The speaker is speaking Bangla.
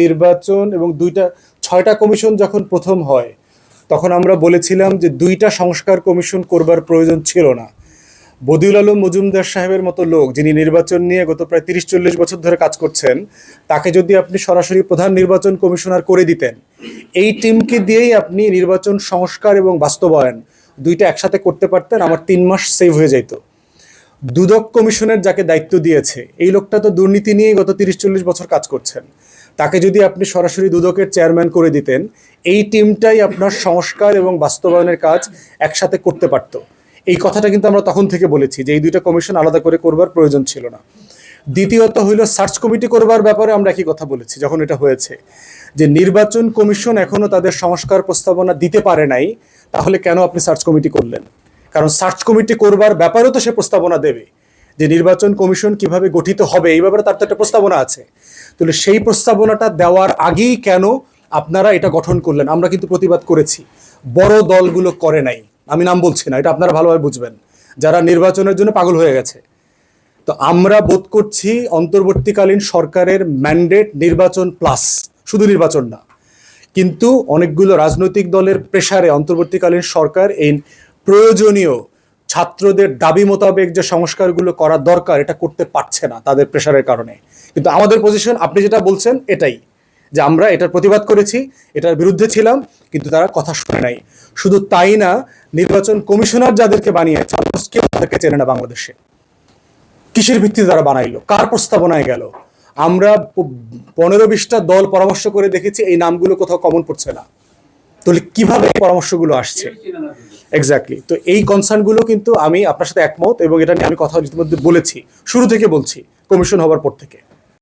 নির্বাচন এবং দুইটা, ছয়টা কমিশন যখন প্রথম হয়, তখন আমরা বলেছিলাম যে দুইটা সংস্কার কমিশন করবার প্রয়োজন ছিল না। বদিউল আলম মজুমদার সাহেবের মতো লোক, যিনি নির্বাচন নিয়ে গত প্রায় তিরিশ চল্লিশ বছর ধরে কাজ করছেন, তাকে যদি আপনি সরাসরি প্রধান নির্বাচন কমিশনার করে দিতেন, এই টিমকে দিয়েই আপনি নির্বাচন সংস্কার এবং বাস্তবায়ন দুইটা একসাথে করতে পারতেন, আমার তিন মাস সেভ হয়ে যেত দুদক কমিশনের যাকে দায়িত্ব দিয়েছে, এই লোকটা তো দুর্নীতি নিয়ে গত তিরিশ চল্লিশ বছর কাজ করছেন। তাকে যদি আপনি সরাসরি দুদকের চেয়ারম্যান করে দিতেন, এই টিমটাই আপনার সংস্কার এবং বাস্তবায়নের কাজ একসাথে করতে পারত। এই কথাটা কিন্তু আমরা তখন থেকে বলেছি যে এই দুইটা কমিশন আলাদা করে করবার প্রয়োজন ছিল না। দ্বিতীয়ত হইল, সার্চ কমিটি করবার ব্যাপারে আমরা একই কথা বলেছি, যখন এটা হয়েছে। যে নির্বাচন কমিশন এখনও তাদের সংস্কার প্রস্তাবনা দিতে পারে নাই, তাহলে কেন আপনি সার্চ কমিটি করলেন? কারণ সার্চ কমিটি করবার ব্যাপারেও তো সে প্রস্তাবনা দেবে যে নির্বাচন কমিশন কীভাবে গঠিত হবে, এই ব্যাপারে তার তো একটা প্রস্তাবনা আছে। তাহলে সেই প্রস্তাবনাটা দেওয়ার আগেই কেন আপনারা এটা গঠন করলেন? আমরা কিন্তু প্রতিবাদ করেছি। বড় দলগুলো করে নাই। আমি নাম বলছি না, এটা আপনারা ভালোভাবে বুঝবেন। যারা নির্বাচনের জন্য পাগল হয়ে গেছে। তো আমরা বোধ করছি অন্তর্বর্তীকালীন সরকারের ম্যান্ডেট নির্বাচন প্লাস শুধু নির্বাচন না। কিন্তু অনেকগুলো রাজনৈতিক দলের প্রেসারে অন্তর্বর্তীকালীন সরকার এই প্রয়োজনীয়। ছাত্রদের দাবি মোতাবেক যে সংস্কারগুলো করা দরকার, এটা করতে পারছে না তাদের প্রেসারের কারণে। কিন্তু আমাদের পজিশন আপনি যেটা বলছেন, এটাই। যে আমরা এটার প্রতিবাদ করেছি, এটার বিরুদ্ধে ছিলাম, কিন্তু তারা কথা শুনে নাই। শুধু তাই না, নির্বাচন কমিশনার যাদেরকে বানিয়েছে, almost কেউ তাদেরকে চেনে না বাংলাদেশে। কিসের ভিত্তিতে তারা বানাইলো? কার প্রস্তাবনায় গেল? আমরা পনেরো বিশটা দল পরামর্শ করে দেখেছি, এই নামগুলো কোথাও কমন পড়ছে না। তাহলে কীভাবে পরামর্শগুলো আসছে? এক্স্যাক্টলি তো এই কনসার্নগুলো কিন্তু আমি আপনার সাথে একমত এবং এটা নিয়ে আমি কথা ইতিমধ্যে বলেছি। শুরু থেকে বলছি কমিশন হবার পর থেকে।